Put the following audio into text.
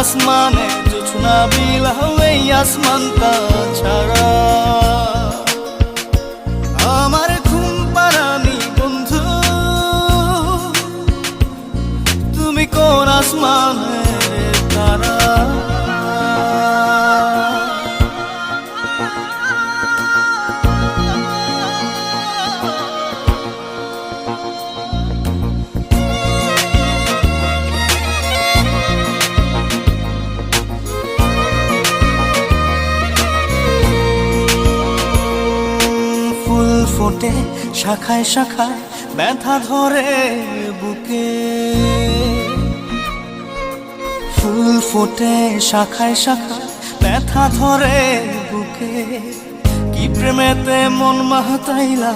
আসমানে জোছনা বিলাও এই আসমানটা ছাড়া আমার ঘুম পারানি বন্ধু তুমি কোন ফোটে শাখায় শাখায় ব্যথা ধরে বুকে। ফুল ফোটে শাখায় শাখায় ব্যথা ধরে বুকে। কি প্রেমেতে মন মাহতাইলা